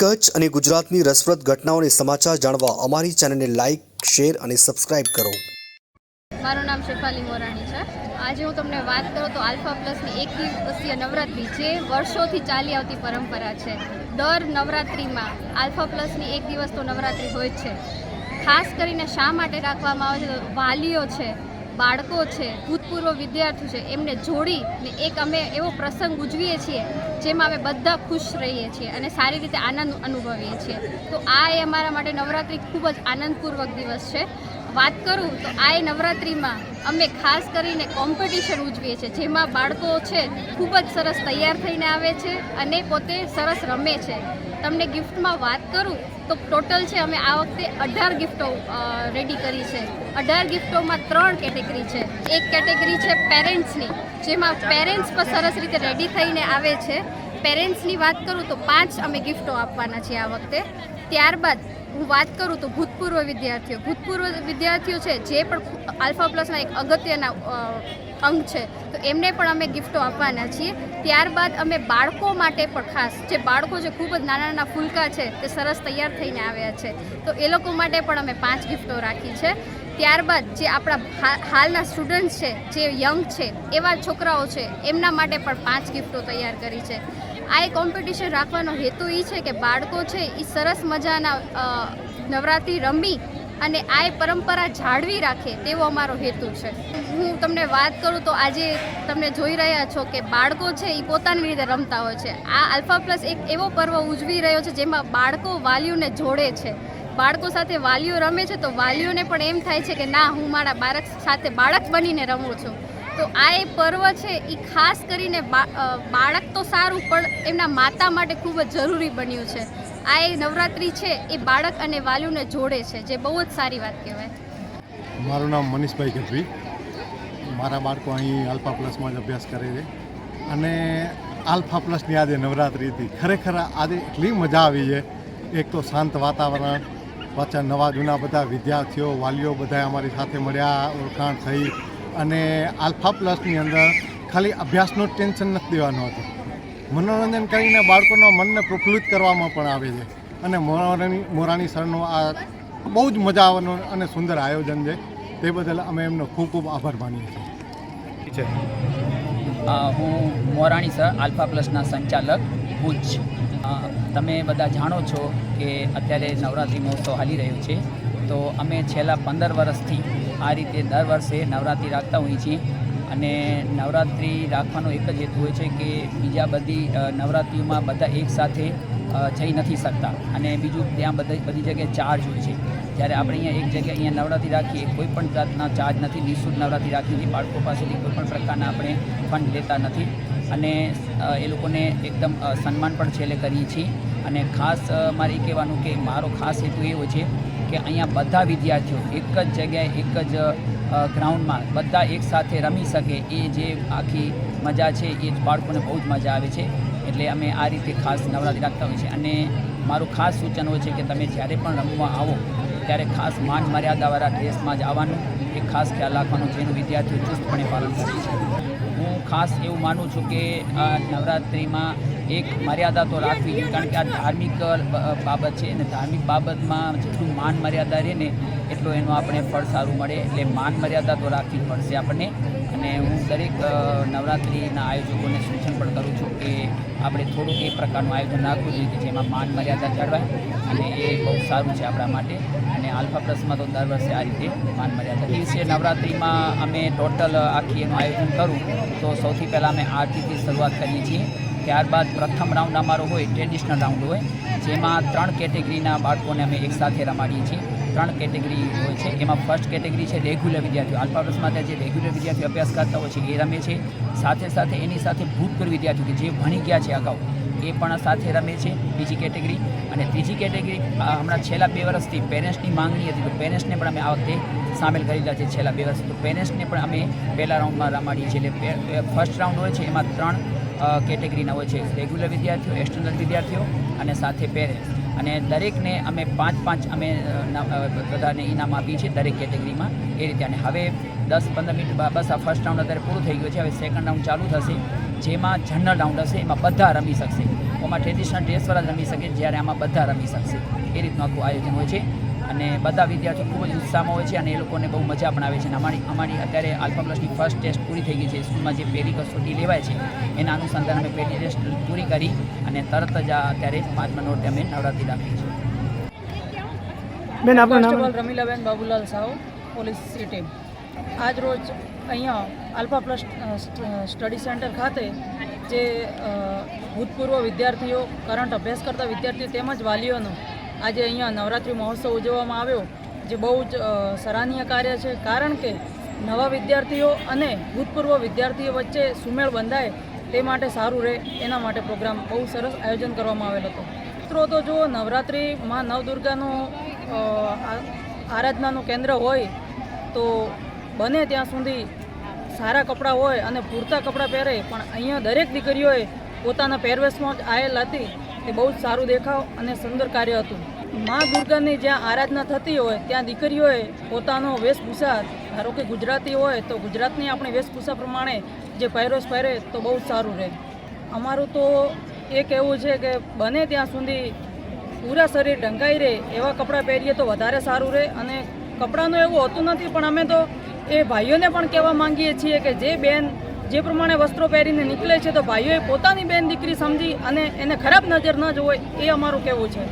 કચ્છ અને ગુજરાતની રસપ્રદ ઘટનાઓને સમાચાર જાણવા અમારી ચેનલને લાઇક શેર અને સબસ્ક્રાઇબ કરો. મારું નામ શેફાલી મોરાણી છે. આજે હું તમને વાત કરું તો આલ્ફા પ્લસની એક દિવસીય નવરાત્રિ જે વર્ષોથી ચાલી આવતી પરંપરા છે. દર નવરાત્રિમાં આલ્ફા પ્લસની એક દિવસ તો નવરાત્રિ હોય જ છે. ખાસ કરીને શા માટે રાખવામાં આવે છે? વાલીઓ છે. બાળકો છે, ભૂતપૂર્વ વિદ્યાર્થીઓ છે, એમને જોડીને એક અમે એવો પ્રસંગ ઉજવીએ છીએ, જેમાં અમે બધા ખુશ રહીએ છીએ અને સારી રીતે આનંદ અનુભવીએ છીએ. તો આ એ અમારા માટે નવરાત્રિ ખૂબ જ આનંદપૂર્વક દિવસ છે. વાત કરું તો આ એ નવરાત્રિમાં અમે ખાસ કરીને કોમ્પિટિશન ઉજવીએ છીએ, જેમાં બાળકો છે, ખૂબ જ સરસ તૈયાર થઈને આવે છે અને પોતે સરસ રમે છે. તમને ગિફ્ટમાં વાત કરું, તો ટોટલ છે અમે આ વખતે અઢાર ગિફ્ટો રેડી કરી છે. અઢાર ગિફ્ટોમાં ત્રણ કેટેગરી છે. એક કેટેગરી છે પેરેન્ટ્સની, જેમાં પેરેન્ટ્સ પણ સરસ રીતે રેડી થઈને આવે છે. પેરેન્ટ્સની વાત કરું તો પાંચ અમે ગિફ્ટો આપવાના છીએ આ વખતે. ત્યારબાદ હું વાત કરું તો ભૂતપૂર્વ વિદ્યાર્થીઓ. ભૂતપૂર્વ વિદ્યાર્થીઓ છે જે પણ આલ્ફા પ્લસના એક અગત્યના અંગ છે. તો એમને પણ અમે ગિફ્ટો આપવાના છીએ. ત્યારબાદ અમે બાળકો માટે પણ ખાસ, જે બાળકો જે ખૂબ જ નાના નાના ફૂલકા છે, તે સરસ તૈયાર થઈને આવ્યા છે. તો એ લોકો માટે પણ અમે પાંચ ગિફ્ટો રાખી છે. ત્યારબાદ જે આપણા હાલના સ્ટુડન્ટ્સ છે, જે યંગ છે, એવા છોકરાઓ છે, એમના માટે પણ પાંચ ગિફ્ટો તૈયાર કરી છે. આ એક કોમ્પિટિશન રાખવાનો હેતુ એ છે કે બાળકો છે એ સરસ મજાના નવરાત્રિ રમી અને આ પરંપરા જાળવી રાખે તેવો અમારો હેતુ છે. હું તમને વાત કરું તો આજે તમે જોઈ રહ્યા છો કે બાળકો છે એ પોતાની રીતે રમતા હોય છે. આ આલ્ફા પ્લસ એક એવો પર્વ ઉજવી રહ્યો છે જેમાં બાળકો વાલીઓને જોડે છે. બાળકો સાથે વાલીઓ રમે છે તો વાલીઓને પણ એમ થાય છે કે ના, હું મારા બાળક સાથે બાળક બનીને રમું છું. તો આ એ પર્વ છે એ ખાસ કરીને બાળક તો સારું પણ એમના માતા માટે ખૂબ જ જરૂરી બન્યું છે. આ એ નવરાત્રિ છે, એ બાળક અને વાલીઓને જોડે છે, જે બહુ જ સારી વાત કહેવાય. મારું નામ મનીષભાઈ ગઢવી. મારા બાળકો અહીં આલ્ફા પ્લસમાં જ અભ્યાસ કરે છે. અને આલ્ફા પ્લસની આજે નવરાત્રિ હતી. ખરેખર આજે એટલી મજા આવી છે. એક તો શાંત વાતાવરણ, પાછા નવા જૂના બધા વિદ્યાર્થીઓ, વાલીઓ બધા અમારી સાથે મળ્યા, ઓળખાણ થઈ. અને આલ્ફા પ્લસની અંદર ખાલી અભ્યાસનું ટેન્શન નથી દેવાનું હતું. મનોરંજન કરીને બાળકોના મનને પ્રફુલ્લિત કરવામાં પણ આવે છે. અને મોરાણી મોરાણી સરનું આ બહુ જ મજા આવવાનું અને સુંદર આયોજન છે. તે બદલ અમે એમનો ખૂબ ખૂબ આભાર માનીએ છીએ. હું મોરાણી સર, આલ્ફા પ્લસના સંચાલક, ભુજ. તમે બધા જાણો છો કે અત્યારે નવરાત્રિ મહોત્સવ હાલી રહ્યો છે. તો અમે છેલ્લા પંદર વર્ષથી આ રીતે દર વર્ષે નવરાત્રિ રાખતા હોઈએ છીએ. અને નવરાત્રિ રાખવાનો એક જ હેતુ હોય છે કે બીજા બધી નવરાત્રિઓમાં બધા એકસાથે જઈ નથી શકતા. અને બીજું, ત્યાં બધી બધી જગ્યાએ ચાર્જ હોય છે. જ્યારે આપણે અહીંયા એક જગ્યાએ અહીંયા નવરાત્રિ રાખીએ, કોઈ પણ જાતના ચાર્જ નથી. નિઃશુલ્ક નવરાત્રિ રાખીએ છીએ. બાળકો પાસેથી કોઈ પણ પ્રકારના આપણે ફંડ લેતા નથી. અને એ લોકોને એકદમ સન્માન પણ છેલ્લે કરીએ છીએ. અને ખાસ મારે એ કહેવાનું કે મારો ખાસ હેતુ એવો છે કે અહીંયા બધા વિદ્યાર્થીઓ એક જ જગ્યાએ, એક જ ગ્રાઉન્ડમાં બધા એકસાથે રમી શકે એ જે આખી મજા છે, એ જ બાળકોને બહુ જ મજા આવે છે. એટલે અમે આ રીતે ખાસ નવરાત્રિ રાખતા હોઈએ છીએ. અને મારું ખાસ સૂચન હોય છે કે તમે જ્યારે પણ રમવા આવો, ત્યારે ખાસ માન મર્યાદાવાળા ડ્રેસમાં જ આવવાનું. એ ખાસ ખ્યાલ રાખવાનો જેનું વિદ્યાર્થીઓ ચુસ્તપણે પાલન કરે છે. હું ખાસ એવું માનું છું કે આ નવરાત્રિમાં એક મર્યાદા તો રાખવી જોઈએ, કારણ કે આ ધાર્મિક બાબત છે અને ધાર્મિક બાબતમાં જેટલું માન મર્યાદા રહે ને એટલો એનું આપણે ફળ સારું મળે. એટલે માન મર્યાદા તો રાખવી જ પડશે આપણને. અને હું દરેક નવરાત્રિના આયોજકોને સૂચન પણ કરું છું કે આપણે થોડુંક એ પ્રકારનું આયોજન રાખવું જોઈએ કે જેમાં માન મર્યાદા જાળવાય અને એ બહુ સારું છે આપણા માટે. અને આલ્ફા પ્લસમાં તો દર વર્ષે આ રીતે માન મર્યાદા દિવસે નવરાત્રિમાં અમે ટોટલ આખી એનું આયોજન કરું તો સૌથી પહેલાં અમે આરતીથી શરૂઆત કરીએ છીએ. ત્યારબાદ પ્રથમ રાઉન્ડ અમારો હોય ટ્રેડિશનલ રાઉન્ડ હોય, જેમાં ત્રણ કેટેગરીના બાળકોને અમે એકસાથે રમાડીએ છીએ. ત્રણ કેટેગરી હોય છે. એમાં ફર્સ્ટ કેટેગરી છે રેગ્યુલર વિદ્યાર્થીઓ. આલ્ફા પ્લસમાં ત્યાં જે રેગ્યુલર વિદ્યાર્થીઓ અભ્યાસ કરતા હોય છે, એ રમે છે. સાથે સાથે એની સાથે ભૂતપૂર્વ વિદ્યાર્થીઓ જે ભણી ગયા છે અગાઉ, એ પણ સાથે રમે છે બીજી કેટેગરી. અને ત્રીજી કેટેગરી હમણાં છેલ્લા બે વર્ષથી પેરેન્ટ્સની માંગણી હતી, તો પેરેન્ટ્સને પણ અમે આ વખતે સામેલ કરેલા છે છેલ્લા બે વર્ષ તો પેરેન્ટ્સને પણ અમે પહેલા રાઉન્ડમાં રમાડીએ છીએ. એટલે ફર્સ્ટ રાઉન્ડ હોય છે, એમાં ત્રણ કેટેગરીના હોય છે. રેગ્યુલર વિદ્યાર્થીઓ એક્સટર્નલ વિદ્યાર્થીઓ અને સાથે પેરેન્ટ્સ અને દરેકને અમે પાંચ પાંચ અમે બધાને ઇનામ આપીએ છીએ દરેક કેટેગરીમાં. એ રીતે અને હવે દસ પંદર મિનિટ બસ આ ફર્સ્ટ રાઉન્ડ અત્યારે પૂરું થઈ ગયું છે. હવે સેકન્ડ રાઉન્ડ ચાલુ થશે. જેમાં જનરલ રાઉન્ડ હશે, એમાં બધા રમી શકશે. ઓમાં ટ્રેડિશનલ ડ્રેસવાળા રમી શકે, જ્યારે આમાં બધા રમી શકશે. એ રીતનું આખું આયોજન હોય છે. અને બધા વિદ્યાર્થીઓ ખૂબ જ ઉત્સાહમાં હોય છે અને એ લોકોને બહુ મજા પણ આવે છે. અને અમારી અમારી અત્યારે આલ્ફા પ્લસની ફર્સ્ટ ટેસ્ટ પૂરી થઈ ગઈ છે. સ્કૂલમાં જે પહેલી કસોટી લેવાય છે એના અનુસંધાન અમે પહેલી ટેસ્ટ પૂરી કરી અને તરત જ અત્યારે પાંચમા નોરતે અમે નવરાત્રી રાખી છે. બેન આપણું નામ? રમીલાબેન બાબુલાલ સાવ પોલીસ સિટી આજ રોજ અહીંયા આલ્ફા પ્લસ સ્ટડી સેન્ટર ખાતે જે ભૂતપૂર્વ વિદ્યાર્થીઓ કરંટ અભ્યાસ કરતા વિદ્યાર્થીઓ તેમજ વાલીઓનો આજે અહીંયા નવરાત્રિ મહોત્સવ ઉજવવામાં આવ્યો, જે બહુ જ સરાહનીય કાર્ય છે. કારણ કે નવા વિદ્યાર્થીઓ અને ભૂતપૂર્વ વિદ્યાર્થીઓ વચ્ચે સુમેળ બંધાય તે માટે સારું રહે એના માટે પ્રોગ્રામ બહુ સરસ આયોજન કરવામાં આવેલ હતો. મિત્રો, તો જુઓ નવરાત્રિ માં નવદુર્ગાનું આરાધનાનું કેન્દ્ર હોય તો બને ત્યાં સુધી સારા કપડાં હોય અને પૂરતા કપડાં પહેરે, પણ અહીંયા દરેક દીકરીઓએ પોતાના પહેરવેશમાં જ આયેલ હતી. તે બહુ જ સારું દેખાવ અને સુંદર કાર્ય હતું. મા દુર્ગાની જ્યાં આરાધના થતી હોય, ત્યાં દીકરીઓએ પોતાનો વેશભૂષા, ધારો કે ગુજરાતી હોય, તો ગુજરાતની આપણી વેશભૂષા પ્રમાણે જે પહેરોશ પહેરે, તો બહુ જ સારું રહે. અમારું તો એ કહેવું છે કે બને ત્યાં સુધી પૂરા શરીર ઢંકાઈ રહે, એવા કપડાં પહેરીએ તો વધારે સારું રહે. અને કપડાંનું એવું હોતું નથી, પણ અમે તો એ ભાઈઓને પણ કહેવા માંગીએ છીએ કે જે બેન જે પ્રમાણે વસ્ત્રો પહેરીને નીકળે છે તો ભાઈઓએ પોતાની બેન દીકરી સમજી અને એને ખરાબ નજર ન જોવે એ અમારું કહેવું છે.